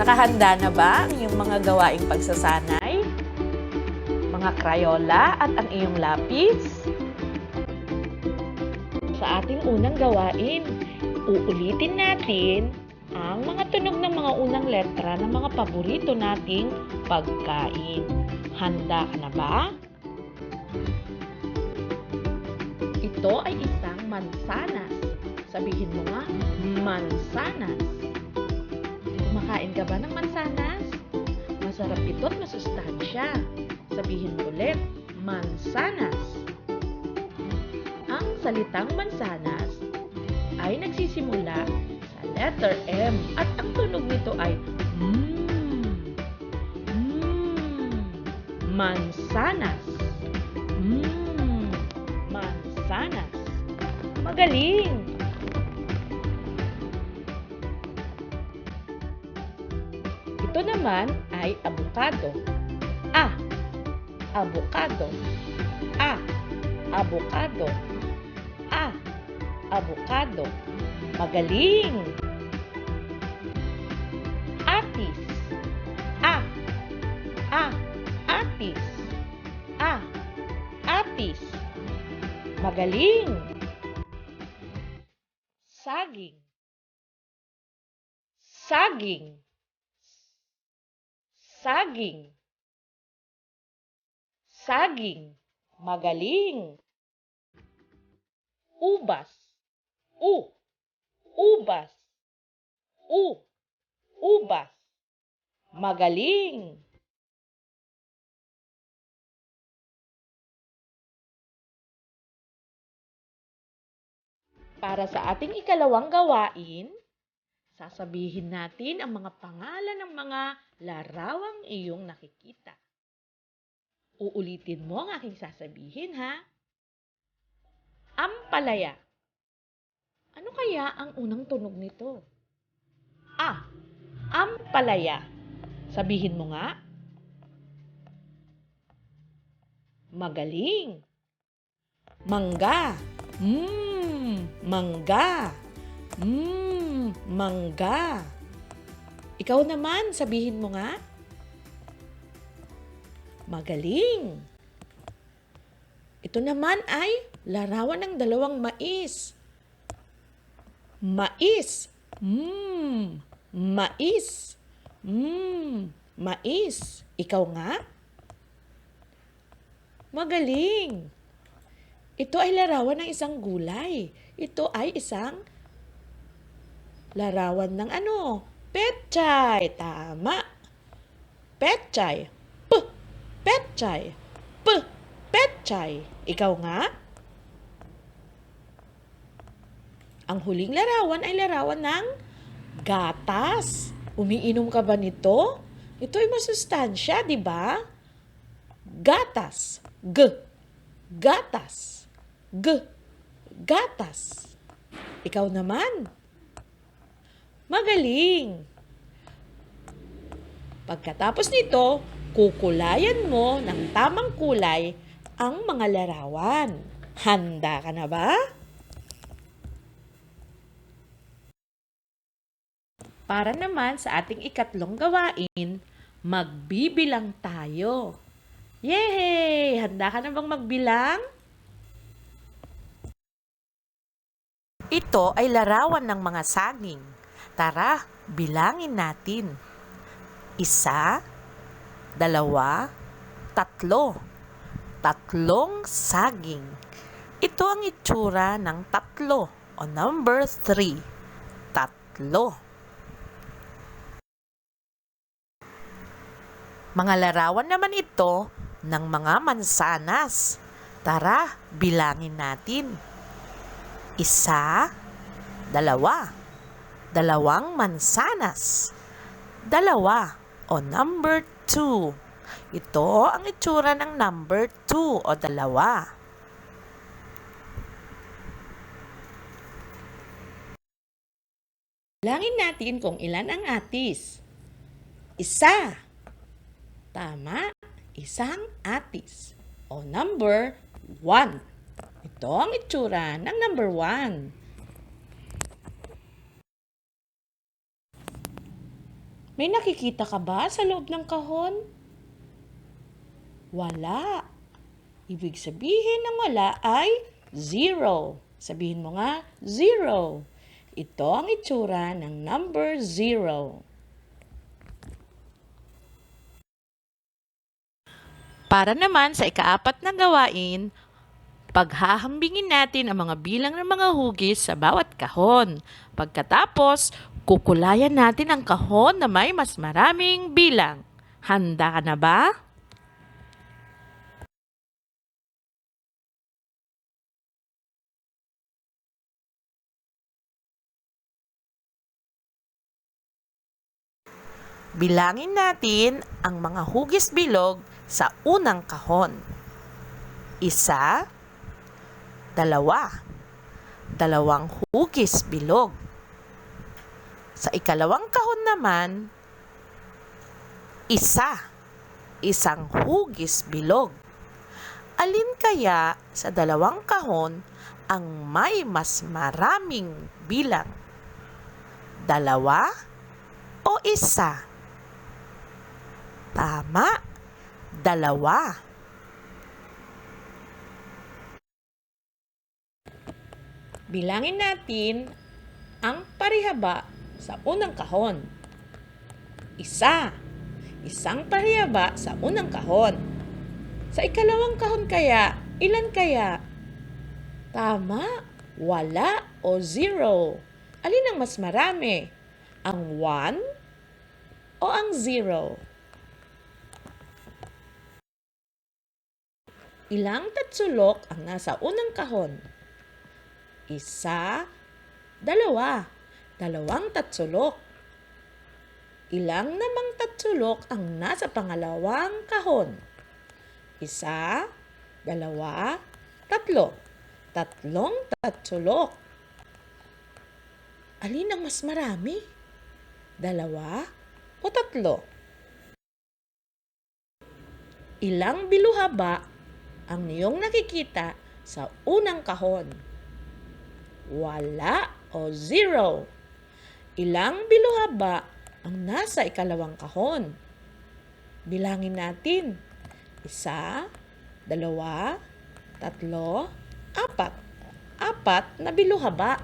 Nakahanda na ba ang iyong mga gawaing pagsasanay? Mga krayola at ang iyong lapis? Sa ating unang gawain, uulitin natin ang mga tunog ng mga unang letra ng mga paborito nating pagkain. Handa ka na ba? Ito ay isang mansanas. Sabihin mo nga, mansanas. Kumakain ka ba ng mansanas? Masarap ito at masustansya. Sabihin ulit, mansanas. Ang salitang mansanas ay nagsisimula sa letter M at ang tunog nito ay. Mmm. Mansanas. Mmm. Mansanas. Magaling! Naman ay abukado. A. Abukado. A. Abukado. A. Abukado. Magaling! Atis. A. A. Atis. A. Atis. Magaling! Saging. Saging. Saging. Saging. Magaling. Ubas. U. Ubas. U. Ubas. Magaling. Para sa ating ikalawang gawain, sasabihin natin ang mga pangalan ng mga larawang iyong nakikita. Uulitin mo ang aking sasabihin, ha? Ampalaya. Ano kaya ang unang tunog nito? A. Ampalaya. Sabihin mo nga. Magaling. Mangga. Mmm, mangga. Mmm, mangga. Ikaw naman, sabihin mo nga. Magaling. Ito naman ay larawan ng dalawang mais. Mais. Mmm, mais. Mmm, mais. Ikaw nga? Magaling. Ito ay larawan ng isang gulay. Ito ay isang larawan ng ano? Petchay. Tama. Petchay. P. Petchay. P. Petchay. Ikaw nga? Ang huling larawan ay larawan ng gatas. Umiinom ka ba nito? Ito ay masustansya, di ba? Gatas. G. Gatas. G. Gatas. Ikaw naman. Magaling. Pagkatapos nito, kukulayan mo ng tamang kulay ang mga larawan. Handa ka na ba? Para naman sa ating ikatlong gawain, magbibilang tayo. Yehey! Handa ka na bang magbilang? Ito ay larawan ng mga saging. Tara, bilangin natin. Isa, dalawa, tatlo. Tatlong saging. Ito ang itsura ng tatlo o number three. Tatlo. Mga larawan naman ito ng mga mansanas. Tara, bilangin natin. Isa, dalawa, dalawang mansanas. Dalawa o number two. Ito ang itsura ng number two o dalawa. Bilangin natin kung ilan ang atis. Isa. Tama, isang atis o number one. Ito ang itsura ng number one. May nakikita ka ba sa loob ng kahon? Wala. Ibig sabihin ng wala ay zero. Sabihin mo nga, zero. Ito ang itsura ng number zero. Para naman sa ikaapat na gawain, paghahambingin natin ang mga bilang ng mga hugis sa bawat kahon. Pagkatapos, kukulayan natin ang kahon na may mas maraming bilang. Handa ka na ba? Bilangin natin ang mga hugis bilog sa unang kahon. Isa, dalawa, dalawang hugis bilog. Sa ikalawang kahon naman, isa, isang hugis bilog. Alin kaya sa dalawang kahon ang may mas maraming bilang? Dalawa o isa? Tama, dalawa. Bilangin natin ang parihaba sa unang kahon. Isa. Isang parihaba sa unang kahon. Sa ikalawang kahon kaya, ilan kaya? Tama, wala o zero. Alin ang mas marami? Ang one o ang zero? Ilang tatsulok ang nasa unang kahon? Isa, dalawa, dalawang tatsulok. Ilang namang tatsulok ang nasa pangalawang kahon? Isa, dalawa, tatlo. Tatlong tatsulok. Alin ang mas marami? Dalawa o tatlo? Ilang biluha ba ang iyong nakikita sa unang kahon? Wala o zero. Ilang biluha ba ang nasa ikalawang kahon? Bilangin natin. Isa, dalawa, tatlo, apat. Apat na biluha ba?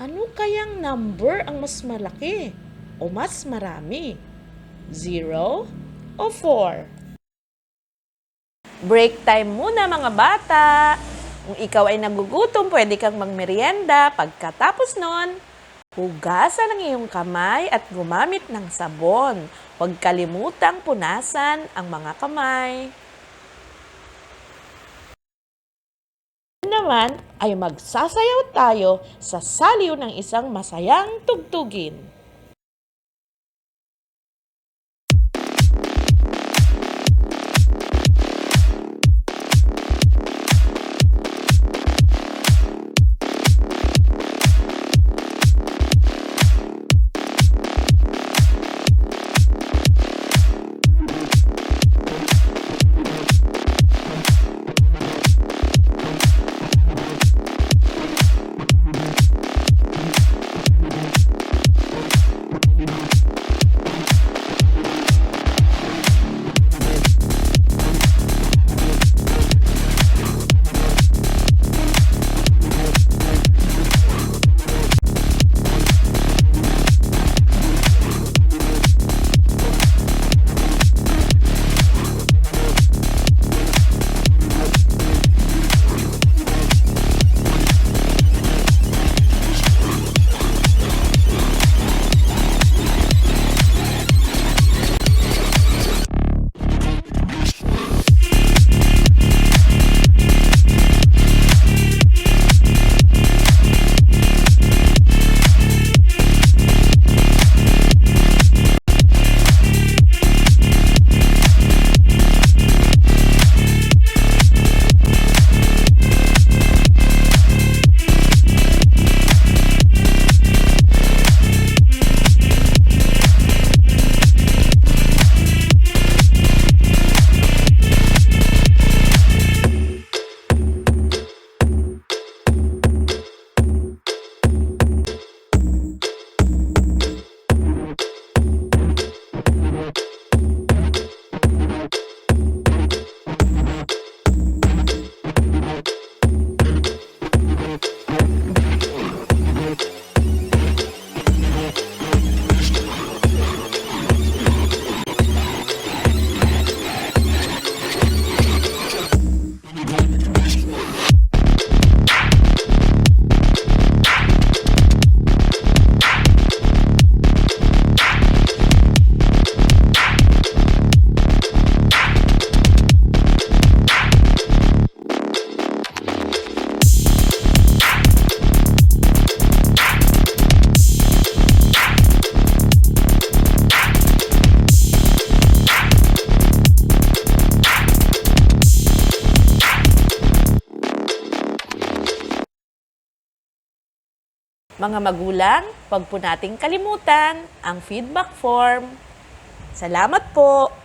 Ano kayang number ang mas malaki o mas marami? Zero o four? Break time muna mga bata. Kung ikaw ay nagugutom, pwede kang magmerienda. Pagkatapos nun, hugasan ang iyong kamay at gumamit ng sabon. Huwag kalimutang punasan ang mga kamay. naman ay magsasayaw tayo sa saliw ng isang masayang tugtugin. Mga magulang, huwag po nating kalimutan ang feedback form. Salamat po!